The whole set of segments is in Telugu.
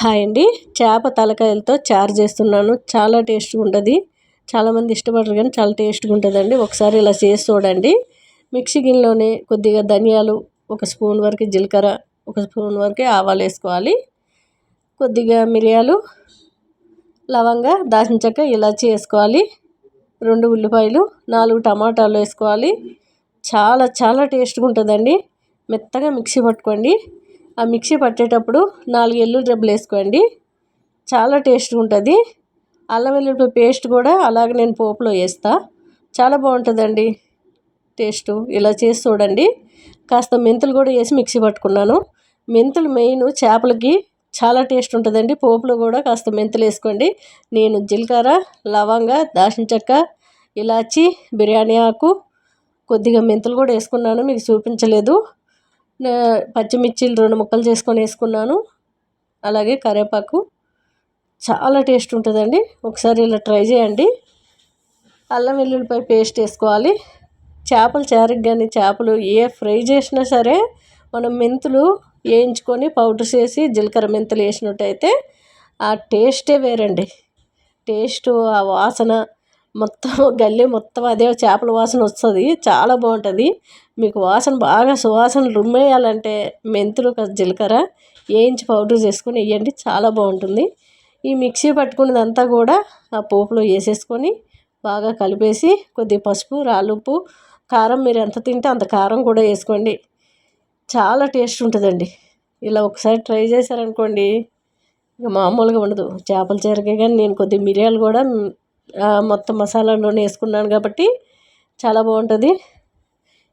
హాయ్ అండి. చేప తలకాయలతో చారు చేస్తున్నాను. చాలా టేస్ట్గా ఉంటుంది. చాలామంది ఇష్టపడరు కానీ చాలా టేస్ట్గా ఉంటుందండి. ఒకసారి ఇలా చేసి చూడండి. మిక్సీ గిన్నెలోనే కొద్దిగా ధనియాలు ఒక స్పూన్ వరకు జీలకర్ర ఒక స్పూన్ వరకు ఆవాలు వేసుకోవాలి. కొద్దిగా మిరియాలు లవంగా దాచిన చెక్క ఇలాచి వేసుకోవాలి రెండు ఉల్లిపాయలు నాలుగు టమాటాలు వేసుకోవాలి. చాలా చాలా టేస్ట్గా ఉంటుందండి. మెత్తగా మిక్సీ పట్టుకోండి. ఆ మిక్సీ పట్టేటప్పుడు నాలుగు ఎల్లుల్లి రెబ్బలు వేసుకోండి. చాలా టేస్ట్గా ఉంటుంది. అల్లం వెల్లుల్లి పేస్ట్ కూడా అలాగే నేను పోపులో వేస్తా. చాలా బాగుంటుందండి టేస్టు. ఇలా చేసి చూడండి. కాస్త మెంతులు కూడా వేసి మిక్సీ పట్టుకున్నాను. మెంతులు మెయిన్ చేపలకి చాలా టేస్ట్ ఉంటుందండి. పోపులో కూడా కాస్త మెంతులు వేసుకోండి. నేను జీలకర్ర లవంగా దాల్చిన చెక్క ఇలాచి బిర్యానీ ఆకు కొద్దిగా మెంతులు కూడా వేసుకున్నాను. మీకు చూపించలేదు. పచ్చిమిర్చిలు రెండు ముక్కలు చేసుకొని వేసుకున్నాను. అలాగే కరివేపాకు చాలా టేస్ట్ ఉంటుందండి. ఒకసారి ఇలా ట్రై చేయండి. అల్లం వెల్లుల్లిపాయ పేస్ట్ వేసుకోవాలి. చేపలు చారుకి కానీ చేపలు ఏ ఫ్రై చేసినా సరే మనం మెంతులు వేయించుకొని పౌడర్ చేసి జీలకర్ర మెంతులు వేసినట్టయితే ఆ టేస్టే వేరండి. టేస్ట్ ఆ వాసన మొత్తం గల్లీ మొత్తం అదే చేపల వాసన వస్తుంది. చాలా బాగుంటుంది. మీకు వాసన బాగా సువాసన రుమ్మేయాలంటే మెంతులు జీలకర్ర వేయించి పౌడర్ చేసుకొని వేయండి చాలా బాగుంటుంది. ఈ మిక్సీ పట్టుకున్నదంతా కూడా ఆ పోపులో వేసేసుకొని బాగా కలిపేసి కొద్దిగా పసుపు రాలుపు కారం మీరు ఎంత తింటే అంత కారం కూడా వేసుకోండి. చాలా టేస్ట్ ఉంటుందండి. ఇలా ఒకసారి ట్రై చేశారనుకోండి ఇక మామూలుగా ఉండదు. చేపల చెరకే కానీ నేను కొద్దిగా మిరియాలు కూడా మొత్తం మసాలాలోనే వేసుకున్నాను కాబట్టి చాలా బాగుంటుంది.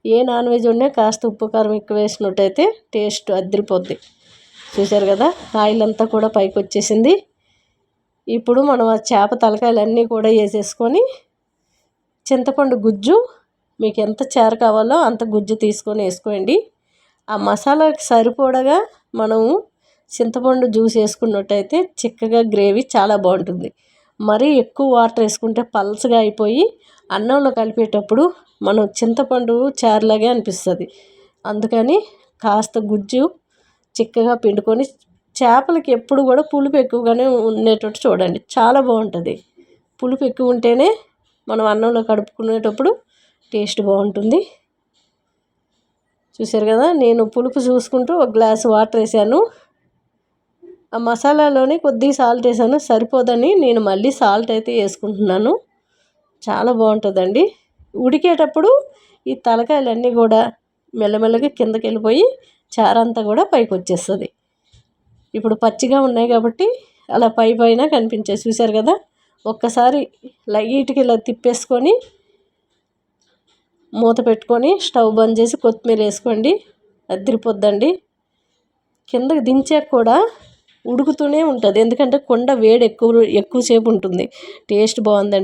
ఏ నాన్ వెజ్ ఉన్నా కాస్త ఉప్పు కారం ఎక్కువ వేసినట్టయితే టేస్ట్ అద్దరిపోద్ది చూసారు కదా? ఆయిల్ అంతా కూడా పైకి వచ్చేసింది. ఇప్పుడు మనం ఆ చేప తలకాయలన్నీ కూడా వేసేసుకొని చింతపండు గుజ్జు మీకు ఎంత చేర కావాలో అంత గుజ్జు తీసుకొని వేసుకోండి. ఆ మసాలాకి సరిపోడగా మనము చింతపండు జ్యూస్ వేసుకున్నట్టయితే చిక్కగా గ్రేవీ చాలా బాగుంటుంది. మరీ ఎక్కువ వాటర్ వేసుకుంటే పల్చగా అయిపోయి అన్నంలో కలిపేటప్పుడు మనం చింతపండు చారులాగే అనిపిస్తుంది. అందుకని కాస్త గుజ్జు చిక్కగా పిండుకొని చేపలకి ఎప్పుడు కూడా పులుపు ఎక్కువగానే ఉండేటట్టు చూడండి. చాలా బాగుంటుంది. పులుపు ఎక్కువ ఉంటేనే మనం అన్నంలో కడుపుకునేటప్పుడు టేస్ట్ బాగుంటుంది. చూసారు కదా నేను పులుపు చూసుకుంటూ ఒక గ్లాస్ వాటర్ వేసాను. ఆ మసాలాలోనే కొద్దిగా సాల్ట్ వేసాను. సరిపోదని నేను మళ్ళీ సాల్ట్ అయితే వేసుకుంటున్నాను. చాలా బాగుంటుందండి. ఉడికేటప్పుడు ఈ తలకాయలన్నీ కూడా మెల్లమెల్లగా కిందకి వెళ్ళిపోయి చారంతా కూడా పైకి వచ్చేస్తుంది ఇప్పుడు పచ్చిగా ఉన్నాయి కాబట్టి అలా పై పైన కనిపించే చూశారు కదా? ఒక్కసారి లైట్కి ఇలా తిప్పేసుకొని మూత పెట్టుకొని స్టవ్ బంద్ చేసి కొత్తిమీర వేసుకోండి. అదిరిపోద్దండి. కిందకి దించాక కూడా ఉడుకుతూనే ఉంటుంది. ఎందుకంటే కొండ వేడి ఎక్కువ ఎక్కువసేపు ఉంటుంది. టేస్ట్ బాగుందండి.